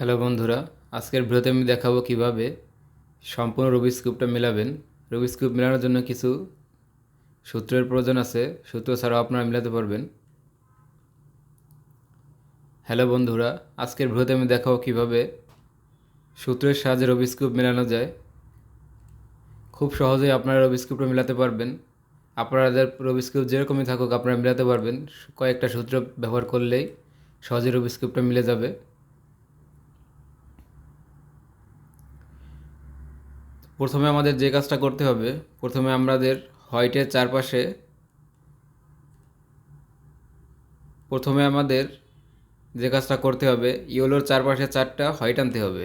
Hello বন্ধুরা, আজকের ভিডিওতে আমি দেখাবো কীভাবে সম্পূর্ণ রুবিক্স কিউবটা মেলাবেন। রুবিক্স কিউব মেলানোর জন্য কিছু সূত্রের প্রয়োজন আছে, সূত্র ছাড়াও আপনারা মেলাতে পারবেন। হ্যালো বন্ধুরা, আজকের ভিডিওতে আমি দেখাবো কীভাবে সূত্রের সাহায্যে রুবিক্স কিউব মেলানো যায়। খুব সহজেই আপনারা রুবিক্স কিউবটা মেলাতে পারবেন। আপনাদের রুবিক্স কিউব যেরকমই থাকুক, আপনারা মেলাতে পারবেন। কয়েকটা সূত্র ব্যবহার করলেই সহজে রুবিক্স কিউবটা মিলে যাবে। প্রথমে আমাদের যে কাজটা করতে হবে, প্রথমে আমাদের হোয়াইটের চারপাশে, প্রথমে আমাদের যে কাজটা করতে হবে ইয়েলোর চারপাশে চারটা হোয়াইট আনতে হবে।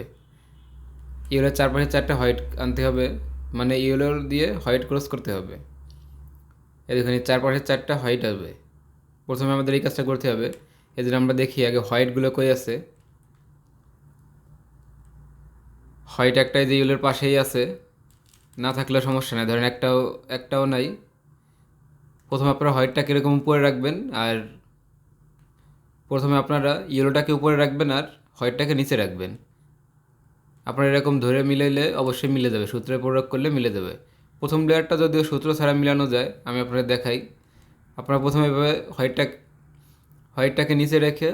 ইয়েলোর চারপাশে চারটা হোয়াইট আনতে হবে মানে ইয়েলোর দিয়ে হোয়াইট ক্রস করতে হবে। দেখুন চারপাশে চারটা হোয়াইট আসবে প্রথমে আমাদের এই কাজটা করতে হবে জন্য আমরা দেখি আগে হোয়াইটগুলো কই আছে। হোয়াইট একটা এই যে ইয়েলোর পাশেই আছে না থাকলে সমস্যা নেই। ধরেন একটাও একটাও নাই। প্রথমে আপনারা হোয়াইটটা কীরকম উপরে রাখবেন আর প্রথমে আপনারা ইয়েলোটাকে উপরে রাখবেন আর হোয়াইটটাকে নিচে রাখবেন। আপনারা এরকম ধরে মিলাইলে অবশ্যই মিলে যাবে। সূত্রে প্রয়োগ করলে মিলে যাবে। প্রথম লেয়ারটা যদিও সূত্র ছাড়া মিলানো যায়, আমি আপনাদের দেখাই। আপনারা প্রথমে এভাবে হোয়াইটটা, হোয়াইটটাকে নিচে রেখে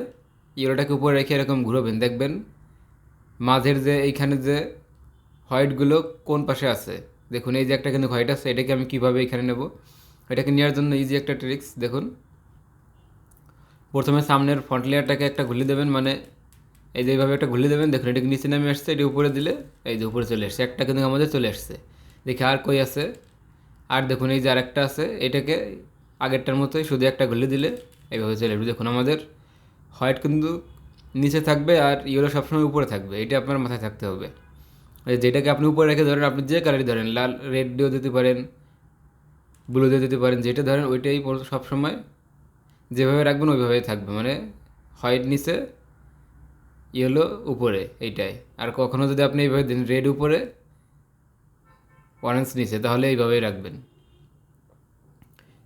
ইয়েলোটাকে উপরে রেখে এরকম ঘুরবেন। দেখবেন মাঝের যে, এইখানে যে হোয়াইটগুলো কোন পাশে আছে? দেখুন, এই যে একটা কিন্তু হোয়াইট আছে, এটাকে আমি কীভাবে এখানে নেব? এটাকে নেওয়ার জন্য ইজি একটা ট্রিক্স দেখুন। প্রথমে সামনের ফ্রন্ট লেয়ারটাকে একটা ঘুলি দেবেন মানে এই যে এইভাবে একটা ঘুলি দেবেন, দেখুন, এটাকে নিচে নামে আসছে, এটি উপরে দিলে এই যে উপরে চলে আসছে, একটা কিন্তু আমাদের চলে আসছে। দেখি আর কই আছে? আর দেখুন, এই যে আরেকটা আছে, এটাকে আগেরটার মতোই শুধু একটা ঘুলি দিলে এইভাবে চলে আসবে। দেখুন, আমাদের হোয়াইট কিন্তু নিচে থাকবে আর ইয়েলো সবসময় উপরে থাকবে, এটা আপনার মাথায় থাকতে হবে। যেটাকে আপনি উপরে রেখে ধরেন, আপনি যে কালারই ধরেন, লাল রেড দিয়েও দিতে পারেন ব্লু দিয়ে দিতে পারেন, যেটা ধরেন ওইটাই সবসময় যেভাবে রাখবেন ওইভাবেই থাকবে। মানে হোয়াইট নিচে ইয়েলো উপরে, এইটাই। আর কখনও যদি আপনি এইভাবে দিন রেড উপরে অরেঞ্জ নিচে, তাহলে এইভাবেই রাখবেন।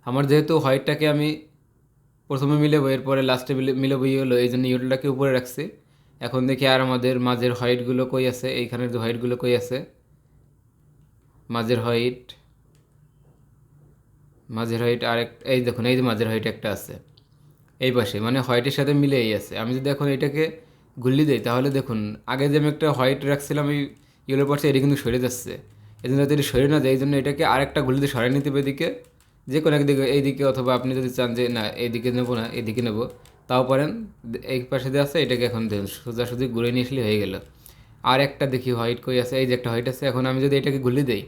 আমার যেহেতু হোয়াইটটাকে আমি প্রথমে মিলেবো, এরপরে লাস্টে মিলে মিলেবো ইয়েলো এই জন্য ইয়েলোটাকে উপরে রাখছি। এখন দেখি আর আমাদের মাঝের হোয়াইটগুলো কই আছে? এইখানের যে হোয়াইটগুলো কই আছে? মাঝের হোয়াইট মাঝের হোয়াইট আর এক এই দেখুন, এই যে মাঝের হোয়াইট একটা আছে। এই পাশে মানে হোয়াইটের সাথে মিলেই আছে। আমি যদি এখন এটাকে গুল্লি দিই, তাহলে দেখুন, আগে যে আমি একটা হোয়াইট রাখছিলাম এই ইয়েলোর পাশে এটি কিন্তু সরে যাচ্ছে। এই জন্য এটি সরে না যায়, এই জন্য এটাকে আরেকটা গুলি দিয়ে সরাই নিতে হবে এদিকে। যে কোনো একদিকে, এইদিকে অথবা আপনি যদি চান যে, না, এইদিকে নেব না এদিকে নেব। তাও পারেন এই পাশে দিয়ে আছে, এটাকে এখন সোজাসুজি ঘুরে নিয়ে আসলে হয়ে গেল। আর একটা দেখি হোয়াইট কই আছে, এই যে একটা হোয়াইট আছে, এখন আমি যদি এটাকে গুলি দেই,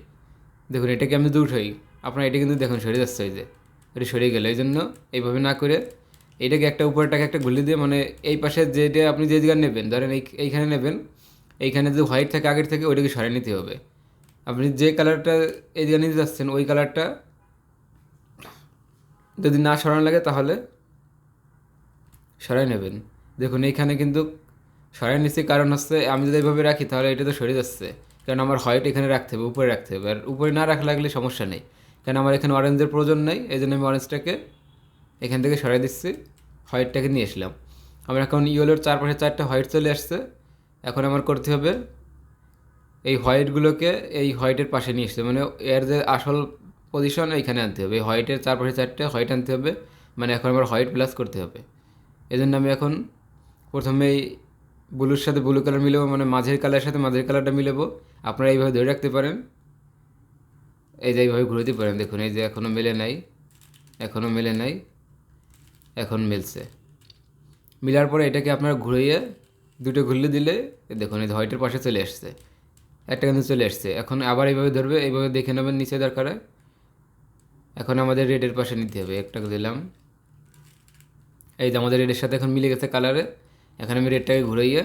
দেখুন এটাকে আমি দূর হই আপনার এটা কিন্তু দেখুন সরে যাচ্ছে ওই যে, এটা সরে গেল, এই জন্য এইভাবে না করে এটাকে একটা উপরটাকে একটা গুলি দিয়ে মানে এই পাশে যেটা আপনি যে জায়গায় নেবেন, ধরেন এই, এইখানে নেবেন, এইখানে যে হোয়াইট থাকে আগের থেকে ওইটাকে সরাই নিতে হবে। আপনি যে কালারটা এই জায়গায় নিতে যাচ্ছেন, ওই কালারটা যদি না সরানো লাগে তাহলে সরাই নেবেন। দেখুন, এইখানে কিন্তু সরাই নিচ্ছি, কারণ হচ্ছে আমি যদি এইভাবে রাখি, তাহলে এটা তো সরে যাচ্ছে। কারণ আমার হোয়াইট এখানে রাখতে হবে, উপরে রাখতে হবে। আর উপরে না রাখা লাগলে সমস্যা নেই। কারণ আমার এখানে অরেঞ্জের প্রয়োজন নেই এই জন্য আমি অরেঞ্জটাকে এখান থেকে সরাই দিচ্ছি হোয়াইটটাকে নিয়ে আসলাম। আমার এখন ইয়েলোর চারপাশে চারটা হোয়াইট চলে আসছে। এখন আমার করতে হবে এই হোয়াইটগুলোকে এই হোয়াইটের পাশে নিয়ে আসতে। মানে এর যে আসল পজিশন এইখানে আনতে হবে। এই হোয়াইটের চারপাশে চারটে হোয়াইট আনতে হবে। মানে এখন আমার হোয়াইট প্লাস করতে হবে। এই জন্য আমি এখন প্রথমেই ব্লুর সাথে ব্লু কালার মিলেবো মানে মাঝের কালারের সাথে মাঝের কালারটা মিলেবো। আপনারা এইভাবে ধরে রাখতে পারেন। এই যে এইভাবে ঘুরতে পারেন, দেখুন, এই যে এখনও মেলে নাই এখনও মেলে নাই, এখন মিলছে। মিলার পরে এটাকে আপনারা ঘুরিয়ে দুটো ঘুরলে দিলে দেখুন, এই হোয়াইটের পাশে চলে আসছে একটা কিন্তু চলে আসছে এখন আবার এইভাবে ধরবে, এইভাবে দেখে নেবেন নিচে দরকারে। এখন আমাদের রেডের পাশে নিতে হবে। একটা দিলাম। এই যে আমাদের রেডের সাথে এখন মিলে গেছে কালারে এখন আমি রেডটাকে ঘুরাইয়ে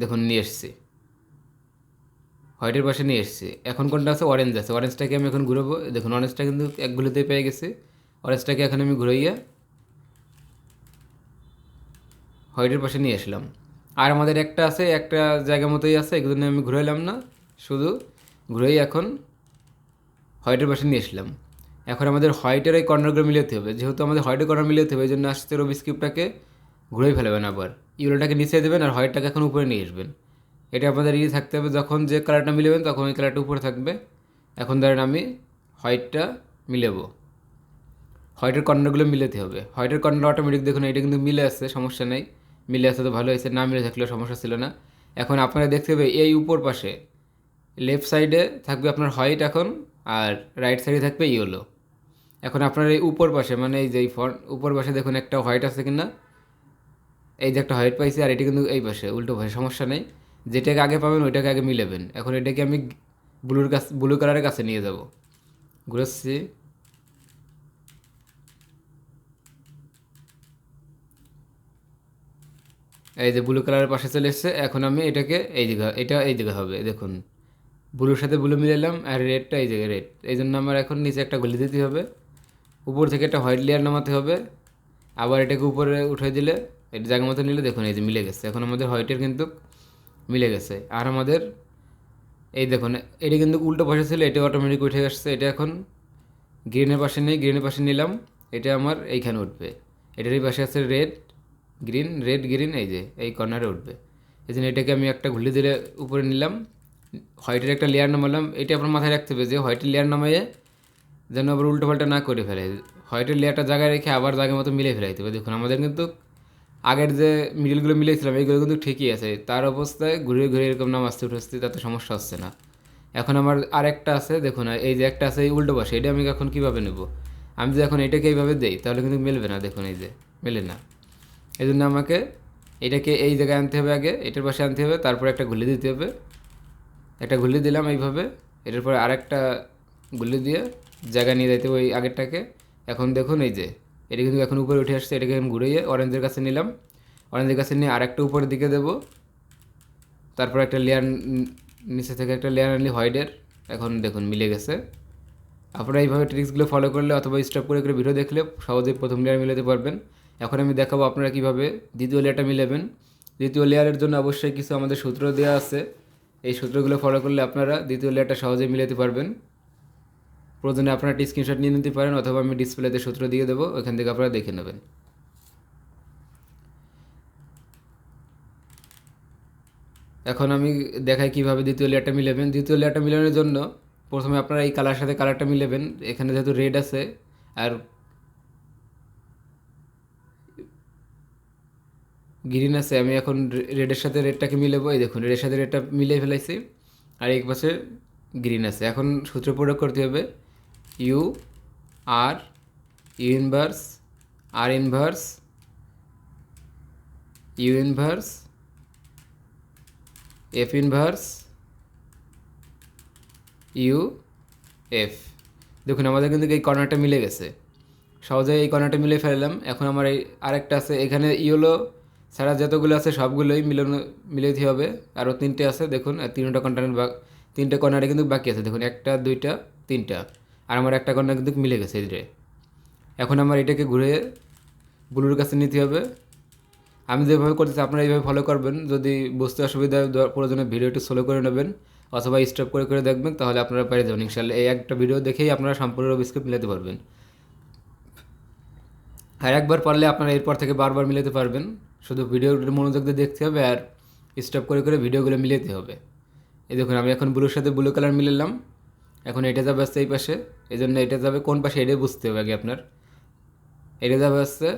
দেখুন নিয়ে এসছি। হোয়াইটের পাশে নিয়ে এসছি। এখন কোনটা আছে? অরেঞ্জ আছে। অরেঞ্জটাকে আমি এখন ঘুরাবো। দেখুন অরেঞ্জটা কিন্তু এক পেয়ে গেছি। অরেঞ্জটাকে এখন আমি ঘুরাইয়া হোয়াইটের পাশে নিয়ে আসলাম। আর আমাদের একটা আছে, একটা জায়গা মতোই আছে, এগুলো আমি ঘুরাইলাম না। শুধু ঘুরেই এখন হোয়াইটের পাশে নিয়ে আসলাম। এখন আমাদের হোয়াইটের এই কর্নারগুলো মিলাতে হবে। যেহেতু আমাদের হোয়াইটের কর্নার মিলাতে হবে এই জন্য আসছে রবি স্ক্রিপ্টটাকে ঘুরেই ফেলবেন আবার। ইউলোটাকে নিচে দেবেন আর হোয়াইটটাকে এখন উপরে নিয়ে আসবেন। এটা আপনাদের ইয়ে থাকতে হবে, যখন যে কালারটা মিলাবেন তখন ওই কালারটা উপরে থাকবে। এখন ধরেন আমি হোয়াইটটা মিলাবো। হোয়াইটের কর্নারগুলো মিলাতে হবে। হোয়াইটের কর্নার অটোমেটিক দেখুন, এটা কিন্তু মিলে আসছে, সমস্যা নেই। মিলে আসতে তো ভালো হয়েছে, না মিলে থাকলেও সমস্যা ছিল না। এখন আপনারা দেখতে হবে, এই উপর পাশে লেফট সাইডে থাকবে আপনার হোয়াইট এখন, আর রাইট সাইডে থাকবে ইয়েলো এখন আপনার এই উপর পাশে মানে এই যে এই উপর পাশে দেখুন একটা হোয়াইট আছে কিনা? এই যে একটা হোয়াইট পাইছি আর এটা কিন্তু এই পাশে, উল্টো পাশে, সমস্যা নেই। যেটাকে আগে পাবেন, ওইটাকে আগে মিলাবেন। এখন এটাকে আমি ব্লুর কাছে ব্লু কালারের কাছে নিয়ে যাব। ঘুরেছি এই যে ব্লু কালারের পাশে চলে এসছে, এখন আমি এটাকে এই দিকে, এটা এই দিকে হবে, দেখুন। ব্লুর সাথে ব্লু মিলালাম, আর রেডটা এই জায়গায় রেড এই জন্য আমার এখন নিচে একটা গলি দিতে হবে। উপর থেকে একটা হোয়াইট লেয়ার নামাতে হবে। আবার এটাকে উপরে উঠে দিলে, এটা জায়গা মতো নিলে দেখুন এই যে মিলে গেছে। এখন আমাদের হোয়াইটের কিন্তু মিলে গেছে। আর আমাদের এই দেখুন, এটা কিন্তু উল্টো পাশে ছিল এটা অটোমেটিক উঠে আসছে। এটা এখন গ্রিনের পাশে নেই গ্রিনের পাশে নিলাম। এটা আমার এইখানে উঠবে। এটারই পাশে আছে রেড গ্রিন রেড গ্রিন এই যে, এই কর্নারে উঠবে। এই জন্য এটাকে আমি একটা ঘুলি দিলে উপরে নিলাম। হোয়াইটের একটা লেয়ার নামালাম। এটা আপনার মাথায় রাখতে হবে যে হোয়াইটের লেয়ার নামাইয়ে যেন আবার উল্টো পাল্টা না করে ফেলে। হোয়াইটের লেয়ারটা জায়গায় রেখে আবার জায়গা মতো মিলে ফেলাইতে হবে। দেখুন, আমাদের কিন্তু আগের যে মিডিলগুলো মিলেছিলাম এইগুলো কিন্তু ঠিকই আছে। তার অবস্থায় ঘুরে ঘুরে এরকম নাম আসতে উঠে তাতে সমস্যা হচ্ছে না। এখন আমার আরেকটা আছে, দেখুন, এই যে একটা আছে, এই উল্টো পাশে, এটা আমি এখন কীভাবে নেব? আমি যদি এখন এটাকে এইভাবে দেই, তাহলে কিন্তু মেলবে না, দেখুন, এই যে, মেলে না। এই জন্য আমাকে এটাকে এই জায়গায় আনতে হবে আগে, এটার পাশে আনতে হবে, তারপরে একটা ঘুলি দিতে হবে। একটা ঘুলি দিলাম এইভাবে, এটার পরে আরেকটা গুলি দিয়ে জায়গা নিয়ে যাইতে ওই আগেরটাকে। এখন দেখুন এই যে, এটা কিন্তু এখন উপরে উঠে আসছে, এটাকে আমি ঘুরিয়ে অরেঞ্জের কাছে নিলাম। অরেঞ্জের কাছে নিয়ে আরেকটা উপরের দিকে দেব। তারপর একটা লেয়ার নিচে থেকে একটা লেয়ার আনলি হোয়াইটের এখন দেখুন মিলে গেছে। আপনারা এইভাবে ট্রিক্সগুলো ফলো করলে অথবা স্টপ করে করে ভিডিও দেখলে সহজেই প্রথম লেয়ার মিলাতে পারবেন। এখন আমি দেখাবো আপনারা কীভাবে দ্বিতীয় লেয়ারটা মিলাবেন। দ্বিতীয় লেয়ারের জন্য অবশ্যই কিছু আমাদের সূত্র দেওয়া আছে। এই সূত্রগুলো ফলো করলে আপনারা দ্বিতীয় লেয়ারটা সহজেই মিলাতে পারবেন। প্রয়োজনে আপনারা একটি স্ক্রিনশট নিয়ে নিতে পারেন অথবা আমি ডিসপ্লেতে সূত্র দিয়ে দেবো, ওখান থেকে আপনারা দেখে নেবেন। এখন আমি দেখাই কীভাবে দ্বিতীয় লেয়ারটা মিলাবেন। দ্বিতীয় লেয়ারটা মিলানোর জন্য প্রথমে আপনারা এই কালার সাথে কালারটা মিলাবেন। এখানে যেহেতু রেড আছে, আর গ্রিন আছে, আমি এখন রেডের সাথে রেডটাকে মিলাবো। এই দেখুন রেডের সাথে রেডটা মিলিয়ে ফেলাইছি, আর এক পাশে গ্রিন আছে। এখন সূত্র প্রয়োগ করতে হবে। U R U inverse R inverse, U inverse, F inverse, U F. দেখুন, আমাদের কিন্তু এই কর্নারটা মিলে গেছে। সহজে এই কর্নারটা মিলে ফেললাম। এখন আমার এই আরেকটা আছে। এখানে ইয়েলো ছাড়া যতগুলো আছে, সবগুলোই মিলানো মিলাতে হবে। আরও তিনটে আছে। দেখুন, আর তিনটা কন্টেনার বা, তিনটে কর্নারে কিন্তু বাকি আছে। দেখুন, একটা, দুইটা, তিনটা। আর আমার একটা কর্নার কিন্তু মিলে গেছে এদিকে এখন আমার এটাকে ঘুরে ব্লুর কাছে নিতে হবে। আমি যেভাবে করতেছি, আপনারা এইভাবে ফলো করবেন। যদি বুঝতে অসুবিধা প্রয়োজনে ভিডিওটি স্লো করে নেবেন অথবা স্টপ করে করে দেখবেন, তাহলে আপনারা পেরে যাবেন। ইনশাল্লাহ এই একটা ভিডিও দেখেই আপনারা সম্পূর্ণ বিস্কুট মিলাতে পারবেন। আর একবার পারলে আপনারা এরপর থেকে বারবার মিলাতে পারবেন। শুধু ভিডিওগুলো মনোযোগ দিয়ে দেখতে হবে আর স্টপ করে করে ভিডিওগুলো মিলাতে হবে। এই দেখুন, আমি এখন ব্লুর সাথে ব্লু কালার মিলালাম। এখন এটা যাবে আসছে এই পাশে এই জন্য এটা যাবে কোন পাশে এটাই বুঝতে হবে আগে আপনার। এটা যাবে আসছে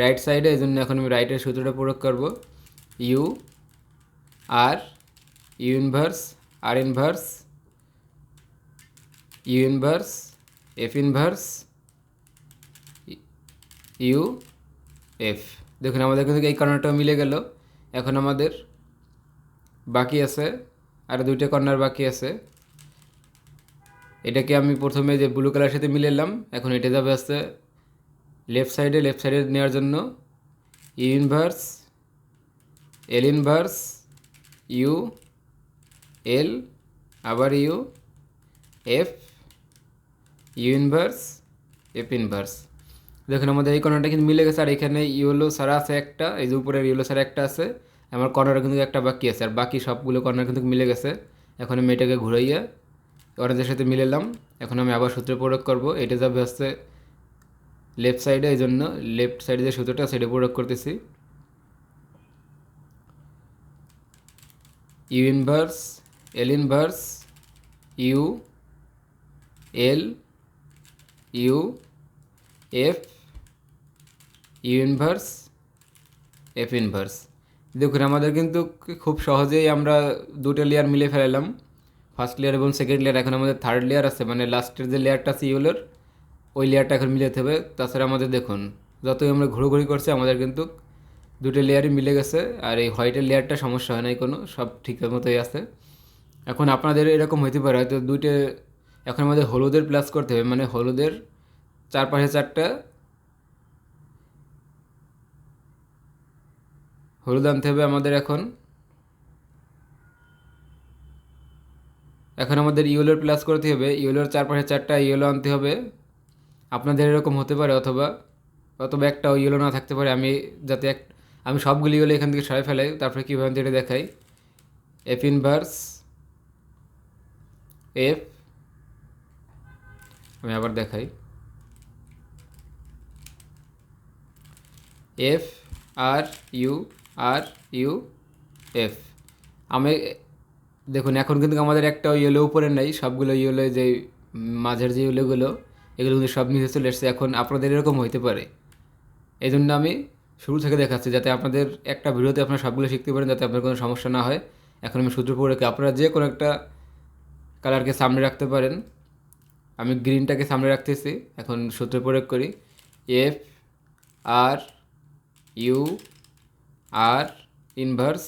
রাইট সাইডে এই জন্য এখন আমি রাইটের সূত্রটা প্রয়োগ করব। U R U inverse R inverse U inverse F inverse U F দেখুন, আমাদের কিন্তু এই কারণটা মিলে গেল। এখন আমাদের বাকি আছে আর দুইটা কর্নার বাকি আছে। এটাকে আমি প্রথমে যে ব্লু কালার সাথে মিলালাম এখন এটা যাবে আসছে লেফট সাইডে লেফট সাইডে নেওয়ার জন্য U inverse L inverse U L আবার U F U inverse F inverse দেখুন, আমাদের এই কর্নারটা কিন্তু মিলে গেছে, আর এখানে ইয়েলো সারা আছে একটা, এই যে উপরের ইয়েলো সারা একটা আছে। আমার কর্নারে কিন্তু একটা বাকি আছে, আর বাকি সবগুলো কর্নার কিন্তু মিলে গেছে। এখন আমি এটাকে ঘুরাইয়া অরেঞ্জের সাথে মিলেলাম এখন আমি আবার সূত্রে প্রয়োগ করব। এটা যাবে হচ্ছে লেফট সাইডে এই জন্য লেফট সাইডে যে সূত্রটা, সেটা প্রয়োগ করতেছি। U inverse L inverse U L U F U inverse F inverse দেখুন, আমাদের কিন্তু খুব সহজেই আমরা দুটো লেয়ার মিলে ফেলালাম ফার্স্ট লেয়ার এবং সেকেন্ড লেয়ার এখন আমাদের থার্ড লেয়ার আছে মানে লাস্টের যে লেয়ারটা আছে ইউলোর, ওই লেয়ারটা এখন মিলাতে হবে। তাছাড়া আমাদের দেখুন, যতই আমরা ঘুরোঘুরি করছি, আমাদের কিন্তু দুটো লেয়ারই মিলে গেছে, আর এই হোয়াইটের লেয়ারটা সমস্যা হয় নাই কোনো, সব ঠিক মতোই আছে। এখন আপনাদের এরকম হইতে পারে, হয়তো দুইটা, এখন আমাদের হলুদের প্লাস করতে হবে মানে হলুদের চারপাশে চারটা হলুদ আনতে হবে আমাদের এখন। এখন আমাদের ইয়েলোর প্লাস করতে হবে। ইয়েলোর চারপাশে চারটা ইয়েলো আনতে হবে। আপনাদের এরকম হতে পারে অথবা অথবা একটাও ইয়েলো না থাকতে পারে। আমি যাতে এক, আমি সবগুলি ইয়েলো এখান থেকে সরাই ফেলাই, তারপরে কীভাবে এটা দেখাই। এফ ইনভার্স এফ আমি আবার দেখাই। F R U R U F. আমি, দেখুন, এখন কিন্তু আমাদের একটা ইয়েলো উপরে নেই, সবগুলো ইয়েলো যে মাঝের যে ইয়েলোগুলো, এগুলো কিন্তু সব নিচে চলে এসছে। এখন আপনাদের এরকম হইতে পারে। এই জন্য আমি শুরু থেকে দেখাচ্ছি, যাতে আপনাদের একটা ভিডিওতে আপনারা সবগুলো শিখতে পারেন, যাতে আপনার কোনো সমস্যা না হয়। এখন আমি সূত্র পড়ে রেখে, আপনারা যে কোনো একটা কালারকে সামনে রাখতে পারেন। আমি গ্রিনটাকে সামনে রাখতেছি, এখন সূত্র প্রয়োগ করি, F R U R inverse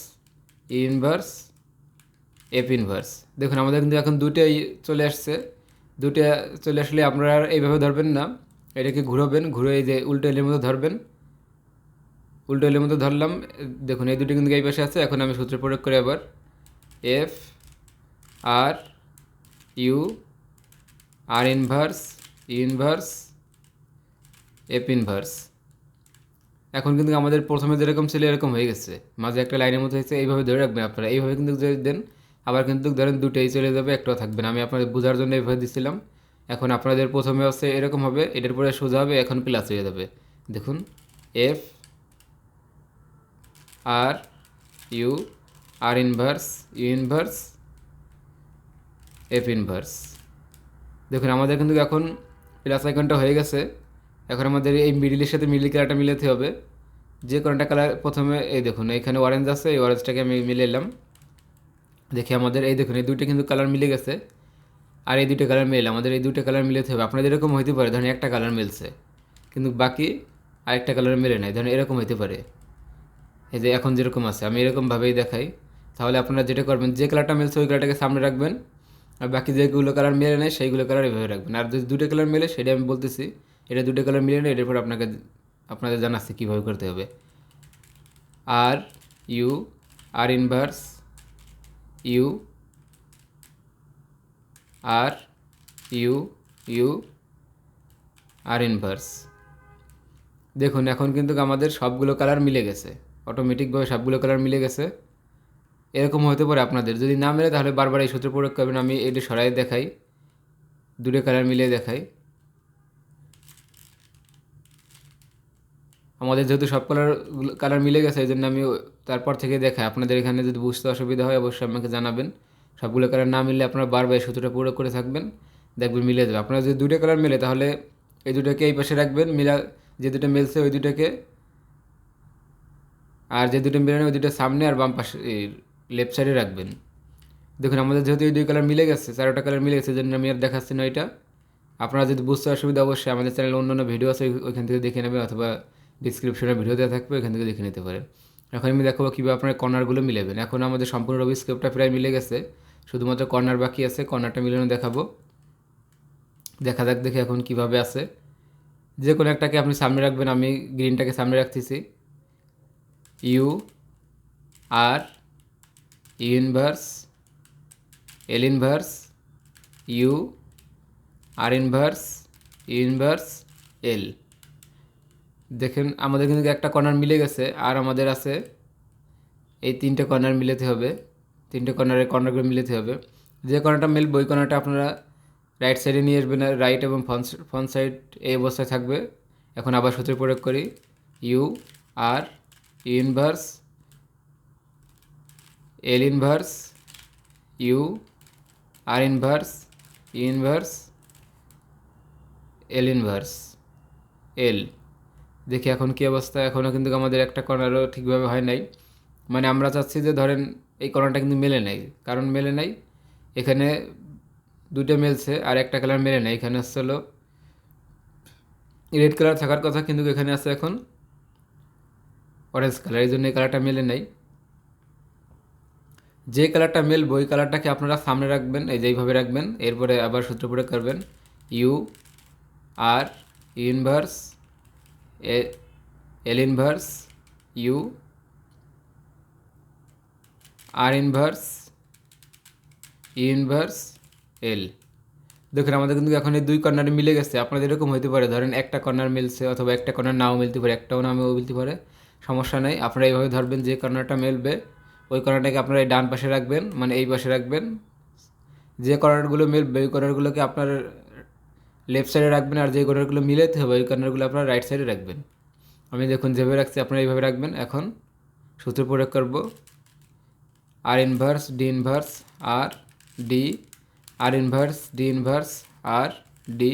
inverse F inverse দেখুন, আমাদের কিন্তু এখন দুটোই চলে আসছে। দুটো চলে আসলে আপনারা এইভাবে ধরবেন না। এটাকে ঘুরোবেন, ঘুরে এই যে উল্টো এলের মতো ধরবেন। উল্টো এলের মতো ধরলাম। দেখুন, এই দুটো কিন্তু এই পাশে আছে। এখন আমি সূত্র প্রয়োগ করি আবার। F R U R inverse inverse F inverse এখন কিন্তু আমাদের প্রথমে যেরকম ছিল এরকম হয়ে গেছে। মাঝে একটা লাইনের মতো হয়েছে, এইভাবে ধরে রাখবেন আপনারা। এইভাবে কিন্তু যদি দেন, আবার কিন্তু ধরেন দুটোই চলে যাবে, একটাও থাকবে না। আমি আপনাদের বোঝার জন্য এইভাবে দিছিলাম। এখন আপনাদের প্রথমে হচ্ছে এরকম হবে, এটার পরে সোজা হবে, এখন প্লাস হয়ে যাবে। দেখুন F R U R inverse U inverse F inverse দেখুন, আমাদের কিন্তু এখন প্লাস আইকনটা হয়ে গেছে। এখন আমাদের এই মিডিলের সাথে মিডিল কালারটা মিলাতে হবে। যে কোনোটা কালার প্রথমে এই দেখুন, এখানে অরেঞ্জ আছে, এই অরেঞ্জটাকে আমি মিলে এলাম দেখি আমাদের, এই দেখুন, এই দুইটা কিন্তু কালার মিলে গেছে। আর এই দুটো কালার মিলে আমাদের এই দুটো কালার মিলাতে হবে। আপনাদের এরকম হইতে পারে, ধরেন একটা কালার মিলছে, কিন্তু বাকি আরেকটা কালার মিলে নাই, ধরেন এরকম হইতে পারে। এই যে এখন যেরকম আছে, আমি এরকমভাবেই দেখাই। তাহলে আপনারা যেটা করবেন, যে কালারটা মিলছে, ওই কালারটাকে সামনে রাখবেন। আর বাকি যেগুলো কালার মেলে নেয় সেইগুলো কালার এভাবে রাখবেন। আর যদি দুটো কালার মেলে সেটা আমি বলতেছি এটা দুটো কালার মিলে নেয় এটার পর আপনাকে আপনাদের জানাচ্ছি কীভাবে করতে হবে। R U R inverse U R U U R inverse দেখুন, এখন কিন্তু আমাদের সবগুলো কালার মিলে গেছে। অটোমেটিকভাবে সবগুলো কালার মিলে গেছে। এরকম হতে পারে আপনাদের। যদি না মেলে তাহলে বারবার এই সূত্র প্রয়োগ করবেন, আমি এটি সরাই দেখাই। দুটো কালার মিলিয়ে দেখাই। আমাদের যেহেতু সব কালার কালার মিলে গেছে, এই জন্য আমি তারপর থেকে দেখাই। আপনাদের এখানে যদি বুঝতে অসুবিধা হয়, অবশ্যই আমাকে জানাবেন। সবগুলো কালার না মিললে আপনারা বারবার এই সূত্রটা প্রয়োগ করে থাকবেন, দেখবেন মিলে যাবে। আপনারা যদি দুটো কালার মেলে, তাহলে এই দুটোকে এই পাশে রাখবেন, মিলা, যে দুটো মিলছে ওই দুটোকে, আর যে দুটো মিলে ওই দুটো সামনে আর বাম পাশে লেফট সাইডে রাখবেন। দেখুন, আমাদের যেহেতু এই দুই কালার মিলে গেছে, চারোটা কালার মিলে গেছে জন্য আমি আর দেখাচ্ছি না এটা। আপনারা যদি বুঝতে অসুবিধা, অবশ্যই আমাদের চ্যানেলে অন্য অন্য ভিডিও আছে ওইখান থেকে দেখে নেবেন, অথবা ডিসক্রিপশনে ভিডিও দেওয়া থাকবে ওইখান থেকে দেখে নিতে পারেন। এখন আমি দেখাবো কীভাবে আপনার কর্নারগুলো মিলাবেন। এখন আমাদের সম্পূর্ণ রবি স্ক্রিপ্টটা প্রায় মিলে গেছে। শুধুমাত্র কর্নার বাকি আছে, কর্নারটা মিলানো দেখাবো। দেখা যাক, দেখে এখন কীভাবে আছে। যে কোনো একটাকে আপনি সামনে রাখবেন, আমি গ্রিনটাকে সামনে রাখতেছি। U R U inverse L inverse U R inverse U inverse L দেখেন, আমাদের কিন্তু একটা কর্নার মিলে গেছে, আর আমাদের আছে এই তিনটে কর্নার মিলাতে হবে। তিনটে কর্নারের কর্নারগুলো মিলাতে হবে। যে কর্নারটা মিলবে, ওই কর্নারটা আপনারা রাইট সাইডে নিয়ে আসবেন রাইট এবং ফ্রন্ট ফ্রন্ট সাইড এই অবস্থায় থাকবে। এখন আবার সূত্র প্রয়োগ করি। U R inverse L inverse U R inverse inverse L inverse L দেখি এখন কী অবস্থা। এখনও কিন্তু আমাদের একটা কর্নারও ঠিকভাবে হয় নাই। মানে আমরা চাচ্ছি যে ধরেন এই কর্নারটা কিন্তু মেলে নাই। কারণ মেলে নাই, এখানে দুটো মেলছে আর একটা কালার মেলে নাই। এখানে হচ্ছে হলো রেড কালার থাকার কথা কিন্তু এখানে আছে এখন অরেঞ্জ কালার এই জন্য এই কালারটা মেলে নাই। যে কালারটা মেলবো, ওই কালারটাকে আপনারা সামনে রাখবেন, এই যেইভাবে রাখবেন। এরপরে আবার সূত্র করবেন। U R inverse L inverse U, R inverse inverse, L. দেখুন, আমাদের কিন্তু এখন এই দুই কর্নারে মিলে গেছে। আপনাদের এরকম হতে পারে। ধরেন একটা কর্নার মিলছে অথবা একটা কর্নার নাও মিলতে পারে, একটাও নামেও মিলতে পারে। সমস্যা নেই। আপনারা এইভাবে ধরবেন, যে কর্নারটা মেলবে, ওই কর্নারটাকে আপনারা এই ডান পাশে রাখবেন মানে এই পাশে রাখবেন। যে কর্নারগুলো মিলবে, ওই কর্নারগুলোকে আপনার লেফট সাইডে রাখবেন আর যে কর্নারগুলো মিলাতে হবে, ওই কর্নারগুলো আপনারা রাইট সাইডে রাখবেন। আমি দেখুন যেভাবে রাখছি, আপনারা এইভাবে রাখবেন। এখন সূত্র প্রয়োগ করব। R inverse D inverse R D R inverse D inverse R D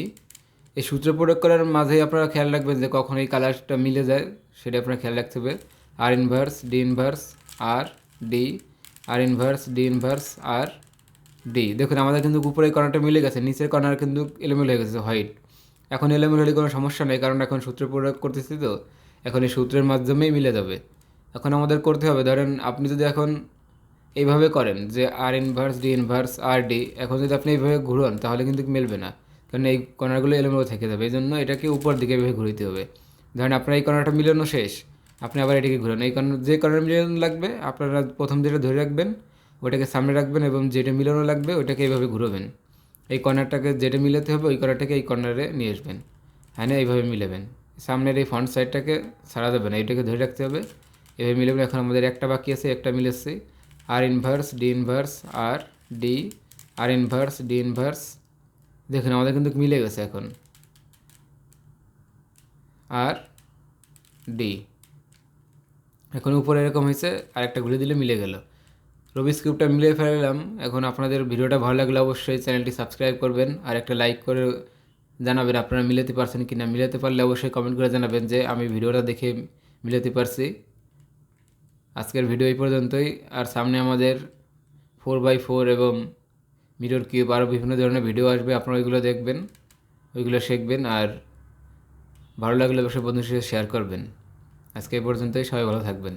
এই সূত্র প্রয়োগ করার মাঝেই আপনারা খেয়াল রাখবেন যে কখন এই কালারটা মিলে যায়, সেটা আপনারা খেয়াল রাখতে হবে। R inverse D inverse R D R inverse D inverse R D দেখুন, আমাদের কিন্তু উপরে কর্নারটা মিলে গেছে, নিচের কর্নার কিন্তু এলোমেলো হয়ে গেছে হোয়াইট এখন এলোমেলো হলে কোনো সমস্যা নেই, কারণ এখন সূত্র প্রয়োগ করতেছি তো, এখন এই সূত্রের মাধ্যমেই মিলে যাবে। এখন আমাদের করতে হবে, ধরেন আপনি যদি এখন এইভাবে করেন যে R inverse D inverse R D এখন যদি আপনি এইভাবে ঘুরান, তাহলে কিন্তু মিলবে না, কারণ এই কর্নারগুলো এলোমেলো থেকে যাবে এই জন্য এটাকে উপর দিকে এভাবে ঘুরিতে হবে। ধরেন আপনার এই কর্নারটা মিলানো শেষ, আপনি আবার এটাকে ঘুরান, এই কর্নার, যে কর্নার মিলানো লাগবে, আপনারা প্রথম যেটা ধরে রাখবেন ওটাকে সামনে রাখবেন এবং যেটা মিলানো লাগবে ওটাকে এইভাবে ঘুরবেন। এই কর্নারটাকে যেটা মিলাতে হবে, ওই কর্নারটাকে এই কর্নারে নিয়ে আসবেন। হ্যাঁ না, এইভাবে মিলাবেন। সামনের এই ফ্রন্ট সাইডটাকে ছাড়া দেবেন এইটাকে ধরে রাখতে হবে। এভাবে মিলাবেন। এখন আমাদের একটা বাকি আছে, একটা মিলেছে। R inverse D inverse R D R inverse D inverse দেখুন, আমাদের কিন্তু মিলে গেছে এখন। আর ডি এখন উপরে এরকম হয়েছে আর একটা ঘুরে দিলে মিলে গেল। রবি স্ক্রিপ্টটা মিলিয়ে ফেলাম এখন আপনাদের ভিডিওটা ভালো লাগলে অবশ্যই চ্যানেলটি সাবস্ক্রাইব করবেন আর একটা লাইক করে জানাবেন আপনারা মিলাতে পারছেন কি না মিলাতে পারলে অবশ্যই কমেন্ট করে জানাবেন যে আমি ভিডিওটা দেখে মিলাতে পারছি। আজকের ভিডিও এই পর্যন্তই। আর সামনে আমাদের ফোর বাই ফোর এবং মিরর কিউব আরও বিভিন্ন ধরনের ভিডিও আসবে, আপনারা ওইগুলো দেখবেন, ওইগুলো শিখবেন আর ভালো লাগলে অবশ্যই বন্ধুদের সাথে শেয়ার করবেন। আজকে এই পর্যন্তই, সবাই ভালো থাকবেন।